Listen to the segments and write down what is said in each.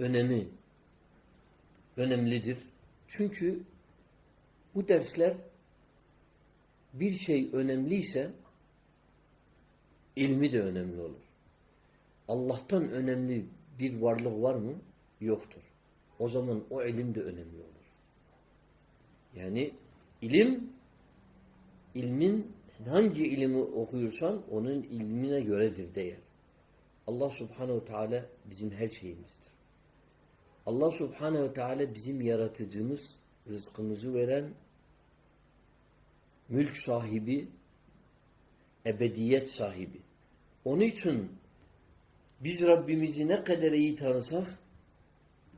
önemi önemlidir. Çünkü bu dersler bir şey önemliyse ilmi de önemli olur. Allah'tan önemli bir varlık var mı? Yoktur. O zaman o ilim de önemli olur. Yani ilim ilmin hangi ilimi okuyorsan onun ilmine göredir değer. Allah subhanehu teala bizim her şeyimizdir. Allah subhanehu teala bizim yaratıcımız, rızkımızı veren, mülk sahibi, ebediyet sahibi. Onun için biz Rabbimizi ne kadar iyi tanısak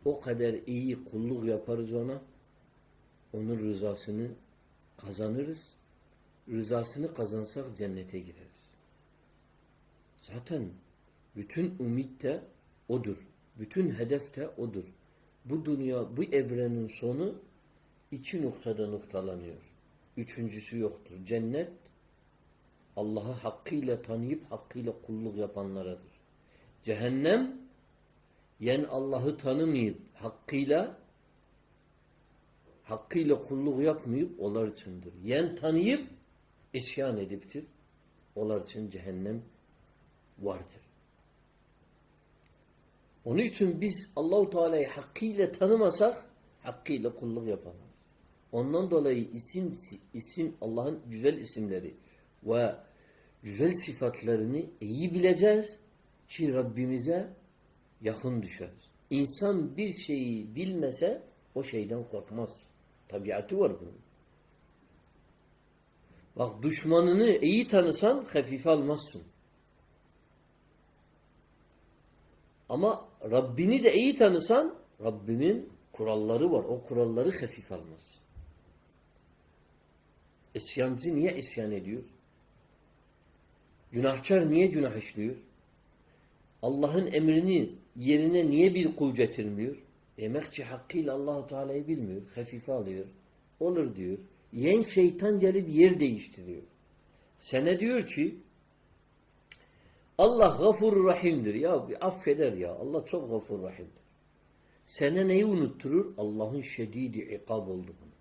o kadar iyi kulluk yaparız ona. Onun rızasını kazanırız. Rızasını kazansak cennete gireriz. Zaten bütün ümit de odur. Bütün hedef de odur. Bu dünya, bu evrenin sonu iki noktada noktalanıyor. Üçüncüsü yoktur. Cennet Allah'ı hakkıyla tanıyıp hakkıyla kulluk yapanlaradır. Cehennem yen Allah'ı tanımayıp hakkıyla hakkıyla kulluk yapmayıp onlar içindir. Yen tanıyıp isyan ediptir. Onlar için cehennem vardır. Onun için biz Allahu Teala'yı hakkıyla tanımasak hakkıyla kulluk yapamayız. Ondan dolayı isim isim Allah'ın güzel isimleri ve güzel sıfatlarını iyi bileceğiz ki Rabbimize yakın düşeriz. İnsan bir şeyi bilmese o şeyden korkmaz. Tabiatı var bunun. Bak düşmanını iyi tanısan hafife almazsın. Ama Rabbini de iyi tanısan Rabbinin kuralları var. O kuralları hafif almaz. İsyancı niye isyan ediyor? Günahkar niye günah işliyor? Allah'ın emrini yerine niye bir kul getirmiyor? Demek ki hakkıyla allah Teala'yı bilmiyor. Hafife alıyor. Olur diyor. Yen şeytan gelip yer değiştiriyor. Sene diyor ki Allah gafur rahimdir. Ya bir affeder ya. Allah çok gafur rahimdir. Sana neyi unutturur? Allah'ın şedidi ikab olduğunu.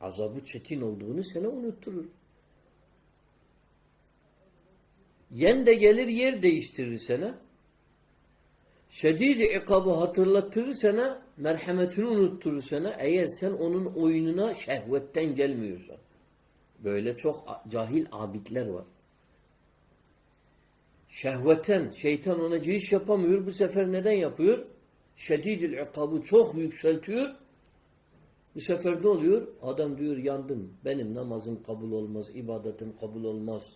Azabı çetin olduğunu sana unutturur. Yen de gelir yer değiştirir sana. Şedid-i ikabı hatırlatır sana, merhametini unutturur sana eğer sen onun oyununa şehvetten gelmiyorsan. Böyle çok cahil abidler var. Şehveten, şeytan ona cihiş yapamıyor. Bu sefer neden yapıyor? Şedid-i ikabı çok yükseltiyor. Bu sefer ne oluyor? Adam diyor yandım. Benim namazım kabul olmaz, ibadetim kabul olmaz.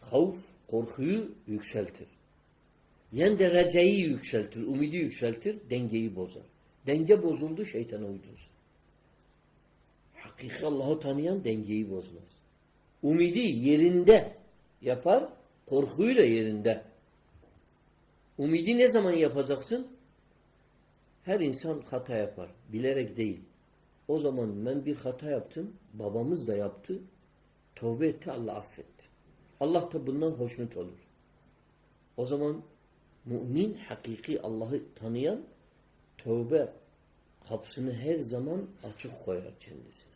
Havf, korkuyu yükseltir. Yen de recayı yükseltir, umidi yükseltir, dengeyi bozar. Denge bozuldu, şeytana uydun. Hakiki Allah'ı tanıyan dengeyi bozmaz. Umidi yerinde yapar, korkuyu da yerinde. Umidi ne zaman yapacaksın? Her insan hata yapar. Bilerek değil. O zaman ben bir hata yaptım. Babamız da yaptı. Tövbe etti. Allah affetti. Allah da bundan hoşnut olur. O zaman mümin, hakiki Allah'ı tanıyan tövbe kapısını her zaman açık koyar kendisine.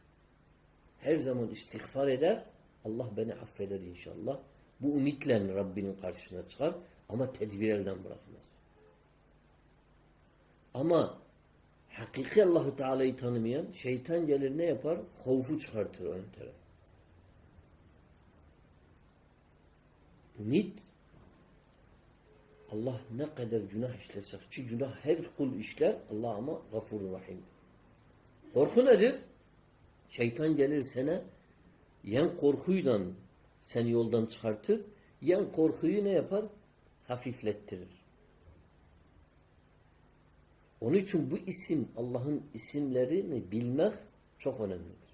Her zaman istiğfar eder. Allah beni affeder inşallah. Bu ümitle Rabbinin karşısına çıkar ama tedbir elden bırakmaz. Ama hakiki Allahu Teala'yı tanımayan şeytan gelir ne yapar? Kovfu çıkartır ön taraf. Ümit Allah ne kadar günah işlesek ki günah her kul işler Allah ama gafur rahimdir. Korku nedir? Şeytan gelir sana yen korkuyla seni yoldan çıkartır yen korkuyu ne yapar? Hafiflettirir. Onun için bu isim Allah'ın isimlerini bilmek çok önemlidir.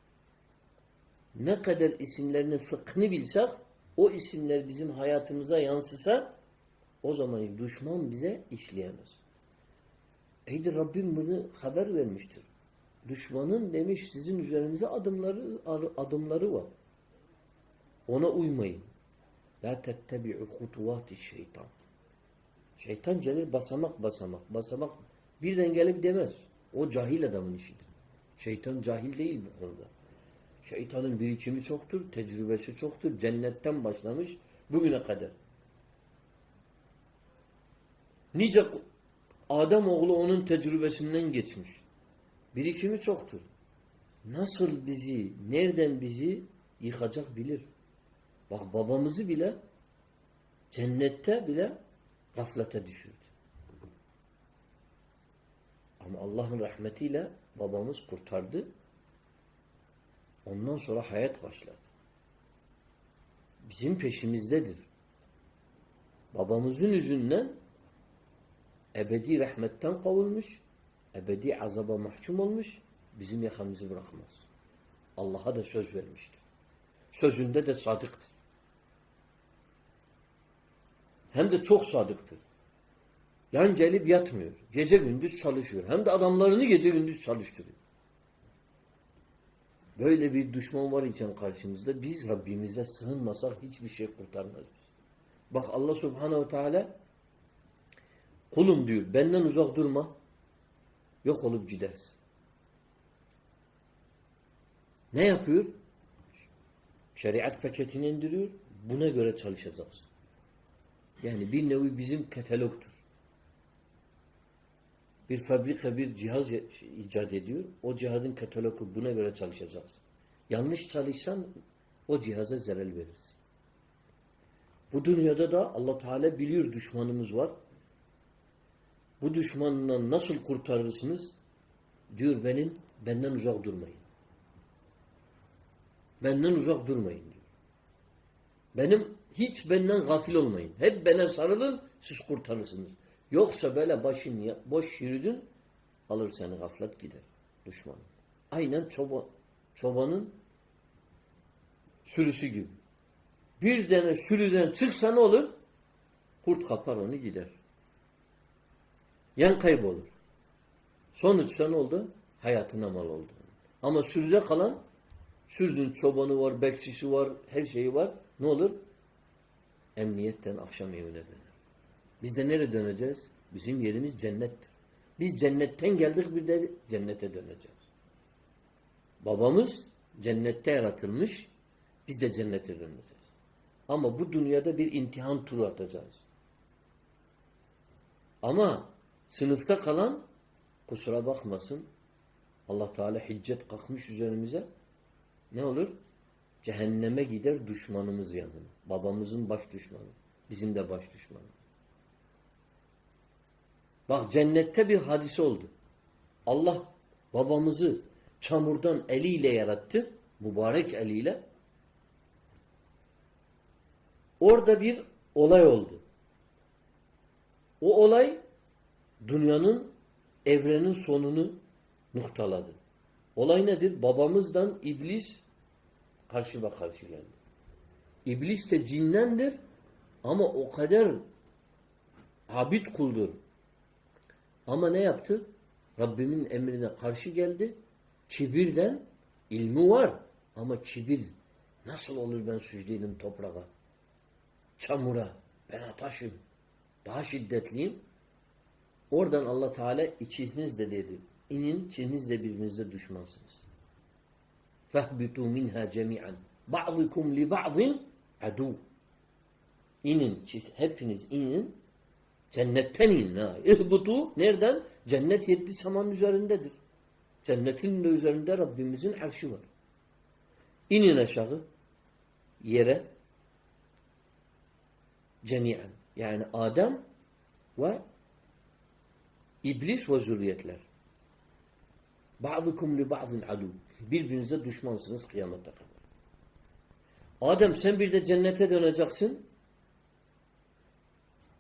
Ne kadar isimlerinin fıkhını bilsek o isimler bizim hayatımıza yansısa o zaman düşman bize işleyemez. Eydir Rabbim bunu haber vermiştir. Düşmanın demiş sizin üzerinize adımları adımları var. Ona uymayın. La tettebi'u hutuvati şeytan. Şeytan gelir basamak basamak basamak. Birden gelip demez. O cahil adamın işidir. Şeytan cahil değil bu konuda. Şeytanın birikimi çoktur, tecrübesi çoktur. Cennetten başlamış bugüne kadar. Nice Adem oğlu onun tecrübesinden geçmiş. Birikimi çoktur. Nasıl bizi, nereden bizi yıkacak bilir. Bak babamızı bile cennette bile gaflete düşürdü. Ama Allah'ın rahmetiyle babamız kurtardı. Ondan sonra hayat başladı. Bizim peşimizdedir. Babamızın yüzünden ebedi rahmetten kovulmuş, ebedi azaba mahkum olmuş, bizim yakamızı bırakmaz. Allah'a da söz vermiştir. Sözünde de sadıktır. Hem de çok sadıktır. Yan gelip yatmıyor. Gece gündüz çalışıyor. Hem de adamlarını gece gündüz çalıştırıyor. Böyle bir düşman var iken karşımızda biz Rabbimize sığınmasak hiçbir şey kurtarmaz biz. Bak Allah Subhanahu ve Teala kulum diyor benden uzak durma yok olup gidersin. Ne yapıyor? Şeriat paketini indiriyor. Buna göre çalışacaksın. Yani bir nevi bizim katalogtur. Bir fabrika bir cihaz icat ediyor. O cihazın katalogu buna göre çalışacaksın. Yanlış çalışsan o cihaza zarar verirsin. Bu dünyada da Allah Teala biliyor düşmanımız var. Bu düşmanından nasıl kurtarırsınız? Diyor benim benden uzak durmayın. Benden uzak durmayın diyor. Benim hiç benden gafil olmayın. Hep bana sarılın siz kurtarırsınız. Yoksa böyle başın boş yürüdün alır seni gaflet gider düşman. Aynen çoban, çobanın sürüsü gibi. Bir tane sürüden çıksa ne olur? Kurt kapar onu gider. Yan kaybolur. Sonuçta ne oldu? Hayatına mal oldu. Ama sürüde kalan sürünün çobanı var, bekçisi var, her şeyi var. Ne olur? Emniyetten akşam evine döner. Biz de nereye döneceğiz? Bizim yerimiz cennettir. Biz cennetten geldik bir de cennete döneceğiz. Babamız cennette yaratılmış, biz de cennete döneceğiz. Ama bu dünyada bir imtihan turu atacağız. Ama sınıfta kalan kusura bakmasın Allah Teala hiccet kalkmış üzerimize ne olur? Cehenneme gider düşmanımız yanına. Babamızın baş düşmanı. Bizim de baş düşmanı. Bak cennette bir hadise oldu. Allah babamızı çamurdan eliyle yarattı. Mübarek eliyle. Orada bir olay oldu. O olay dünyanın evrenin sonunu noktaladı. Olay nedir? Babamızdan iblis karşıma karşı geldi. İblis de cinnendir ama o kadar abid kuldur. Ama ne yaptı? Rabbimin emrine karşı geldi. Kibirden ilmi var ama kibir nasıl olur ben sücdeydim toprağa? Çamura. Ben ataşım. Daha şiddetliyim. Oradan Allah Teala ikiniz de dedi. İnin ikiniz de birbirinizle düşmansınız. فَهْبِتُوا مِنْهَا جَمِيعًا بَعْضِكُمْ لِبَعْضٍ عَدُوٌ İnin, hepiniz inin, cennetten inin. Ha. İhbutu, nereden? Cennet yedi saman üzerindedir. Cennetin de üzerinde Rabbimizin arşı var. İnin aşağı, yere, cemiyen. Yani Adem ve İblis ve zürriyetler. Ba'dukum li ba'din adu. Birbirinize düşmansınız kıyamete kadar. Adem sen bir de cennete döneceksin.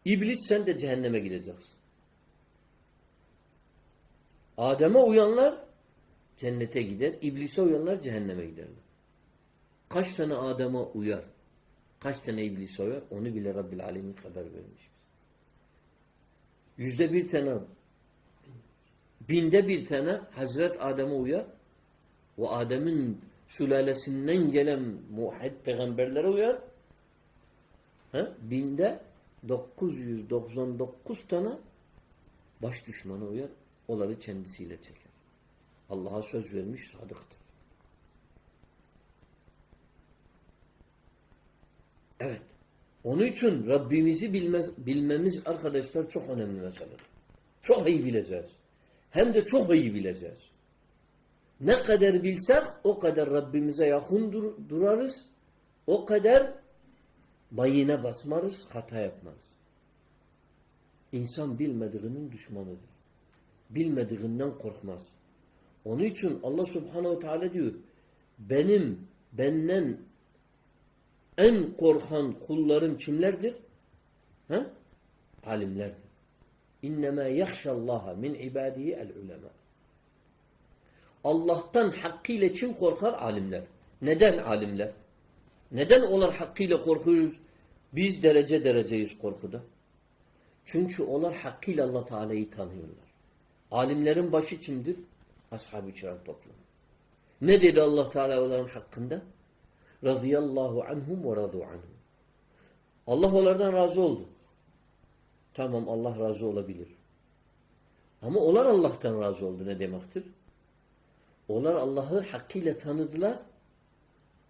İblis sen de cehenneme gideceksin. Adem'e uyanlar cennete gider. İblise uyanlar cehenneme giderler. Kaç tane Adem'e uyar? Kaç tane iblise uyar? Onu bile Rabbil Alemin haber vermiş. Yüzde bir tane binde bir tane Hazret Adem'e uyar. O Adem'in sülalesinden gelen muhid peygamberlere uyar. Ha? Binde 999 tane baş düşmana uyar. Onları kendisiyle çeker. Allah'a söz vermiş sadıktır. Evet. Onun için Rabbimizi bilmez, bilmemiz arkadaşlar çok önemli mesele. Çok iyi bileceğiz. Hem de çok iyi bileceğiz. Ne kadar bilsek o kadar Rabbimize yakın dur durarız. O kadar mayına basmarız, hata yapmarız. İnsan bilmediğinin düşmanıdır. Bilmediğinden korkmaz. Onun için Allah subhanehu ve teala diyor benim benden en korkan kullarım kimlerdir? Ha? Alimlerdir. İnnemâ yahşallâhe min ibâdihi el ulema. Allah'tan hakkıyla kim korkar? Alimler. Neden alimler? Neden onlar hakkıyla korkuyoruz? Biz derece dereceyiz korkuda. Çünkü onlar hakkıyla Allah Teala'yı tanıyorlar. Alimlerin başı kimdir? Ashab-ı kiram toplumu. Ne dedi Allah Teala onların hakkında? Radıyallahu anhum ve radu anhum. Allah onlardan razı oldu. Tamam Allah razı olabilir. Ama onlar Allah'tan razı oldu ne demektir? Onlar Allah'ı hakkıyla tanıdılar.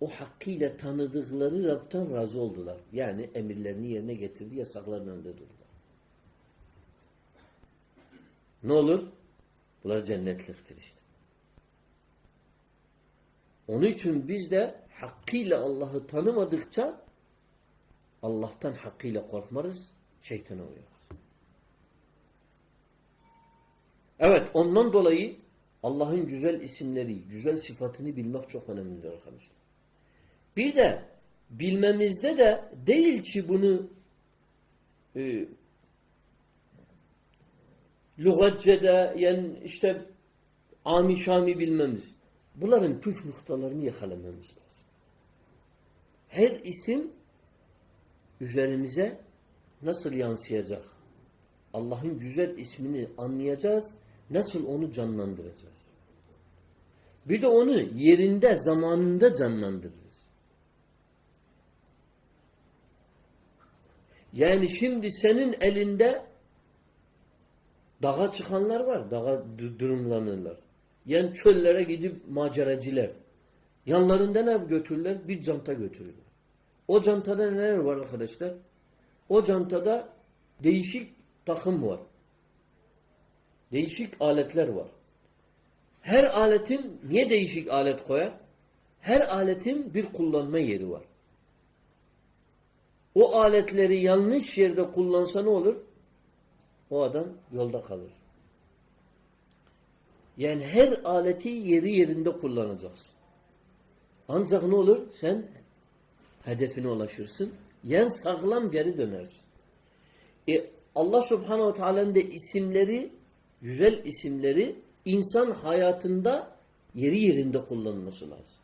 O hakkıyla tanıdıkları Rab'tan razı oldular. Yani emirlerini yerine getirdi, yasaklarının önünde durdular. Ne olur? Bunlar cennetliktir işte. Onun için biz de hakkıyla Allah'ı tanımadıkça Allah'tan hakkıyla korkmarız, şeytana uyarız. Evet, ondan dolayı Allah'ın güzel isimleri, güzel sıfatını bilmek çok önemlidir arkadaşlar. Bir de bilmemizde de değil ki bunu e, lügatçede yani işte ami şami bilmemiz. Bunların püf noktalarını yakalamamız lazım. Her isim üzerimize nasıl yansıyacak? Allah'ın güzel ismini anlayacağız. Nasıl onu canlandıracağız? Bir de onu yerinde, zamanında canlandırırız. Yani şimdi senin elinde dağa çıkanlar var. Dağa durumlanırlar. Yani çöllere gidip maceracılar. Yanlarında ne götürürler? Bir canta götürürler. O cantada neler var arkadaşlar? O cantada değişik takım var. Değişik aletler var. Her aletin niye değişik alet koyar? Her aletin bir kullanma yeri var. O aletleri yanlış yerde kullansa ne olur? O adam yolda kalır. Yani her aleti yeri yerinde kullanacaksın. Ancak ne olur? Sen hedefine ulaşırsın. Yani sağlam geri dönersin. E, Allah subhanehu ve teala'nın da isimleri, güzel isimleri insan hayatında yeri yerinde kullanılması lazım.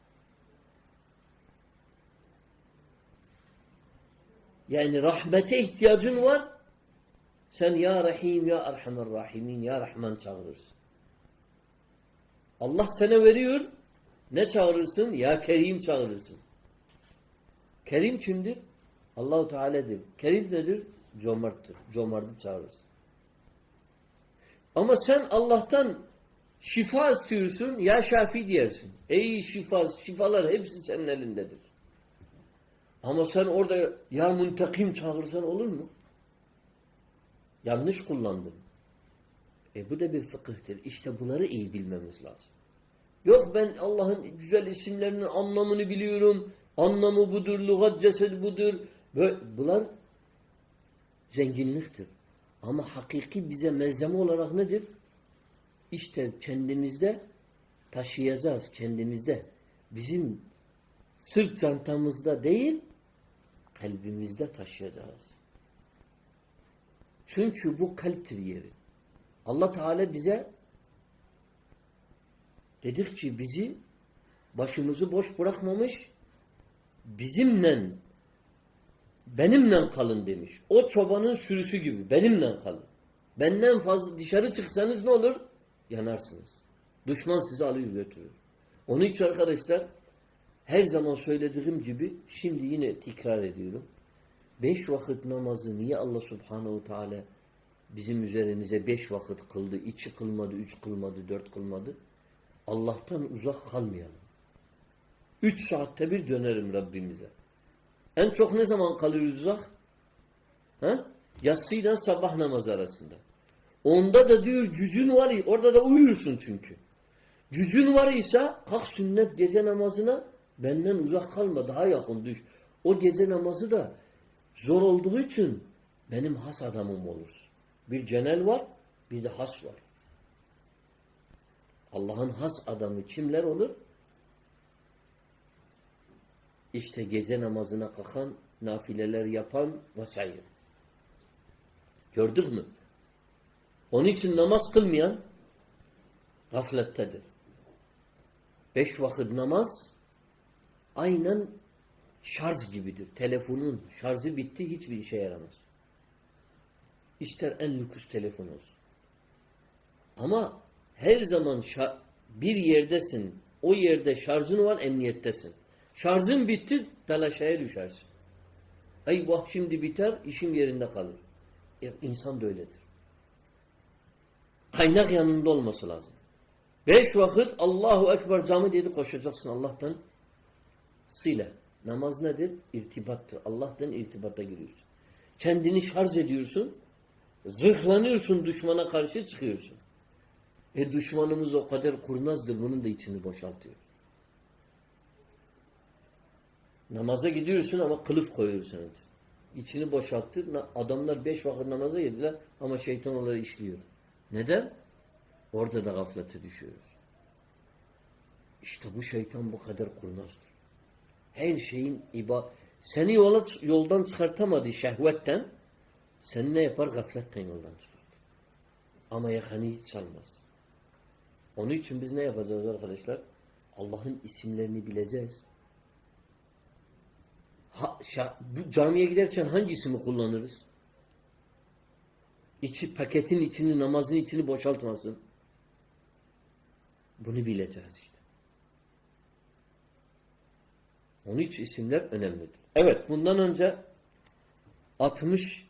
Yani rahmete ihtiyacın var. Sen ya Rahim, ya Erhamer Rahimin, ya Rahman çağırırsın. Allah sana veriyor. Ne çağırırsın? Ya Kerim çağırırsın. Kerim kimdir? Allahu Teala'dır. Kerim nedir? Cömerttir. Cömert'i çağırırsın. Ama sen Allah'tan şifa istiyorsun, ya şafi diyersin. Ey şifa, şifalar hepsi senin elindedir. Ama sen orada ya muntakim çağırsan olur mu? Yanlış kullandın. E bu da bir fıkıhtır. İşte bunları iyi bilmemiz lazım. Yok ben Allah'ın güzel isimlerinin anlamını biliyorum. Anlamı budur, lügat cesedi budur. Böyle, bunlar zenginliktir. Ama hakiki bize malzeme olarak nedir? İşte kendimizde taşıyacağız kendimizde. Bizim sırt çantamızda değil, kalbimizde taşıyacağız. Çünkü bu kalptir yeri. Allah Teala bize dedik ki bizi başımızı boş bırakmamış, bizimle benimle kalın demiş. O çobanın sürüsü gibi benimle kalın. Benden fazla dışarı çıksanız ne olur? Yanarsınız. Düşman sizi alıyor götürür. Onun için arkadaşlar her zaman söylediğim gibi şimdi yine tekrar ediyorum. Beş vakit namazı niye Allah subhanehu teala bizim üzerimize beş vakit kıldı? İki kılmadı, üç kılmadı, dört kılmadı. Allah'tan uzak kalmayalım. Üç saatte bir dönerim Rabbimize. En çok ne zaman kalırız uzak? Ha? Yatsıyla sabah namazı arasında. Onda da diyor gücün var orada da uyursun çünkü. Gücün var ise kalk sünnet gece namazına benden uzak kalma daha yakın düş. O gece namazı da zor olduğu için benim has adamım olur. Bir cenel var bir de has var. Allah'ın has adamı kimler olur? İşte gece namazına kalkan, nafileler yapan vesaire. Gördük mü? Onun için namaz kılmayan gaflettedir. Beş vakit namaz aynen şarj gibidir. Telefonun şarjı bitti hiçbir işe yaramaz. İster en lüks telefon olsun. Ama her zaman bir yerdesin. O yerde şarjın var emniyettesin. Şarjın bitti telaşaya düşersin. Eyvah şimdi biter işim yerinde kalır. E, insan da öyledir. Kaynak yanında olması lazım. Beş vakit Allahu Ekber cami dedi koşacaksın Allah'tan sile. Namaz nedir? İrtibattır. Allah'tan irtibata giriyorsun. Kendini şarj ediyorsun. Zırhlanıyorsun düşmana karşı çıkıyorsun. E düşmanımız o kadar kurnazdır. Bunun da içini boşaltıyor. Namaza gidiyorsun ama kılıf koyuyorsun. İçini boşalttır. Na- Adamlar beş vakit namaza girdiler ama şeytan onları işliyor. Neden? Orada da gaflete düşüyoruz. İşte bu şeytan bu kadar kurnazdır. Her şeyin iba seni yola, yoldan çıkartamadı şehvetten seni ne yapar? Gafletten yoldan çıkartır. Ama yakanı hiç çalmaz. Onun için biz ne yapacağız arkadaşlar? Allah'ın isimlerini bileceğiz. Ha, şa- bu camiye giderken hangi ismi kullanırız? İçi paketin içini, namazın içini boşaltmasın. Bunu bileceğiz işte. Onun için isimler önemlidir. Evet, bundan önce 60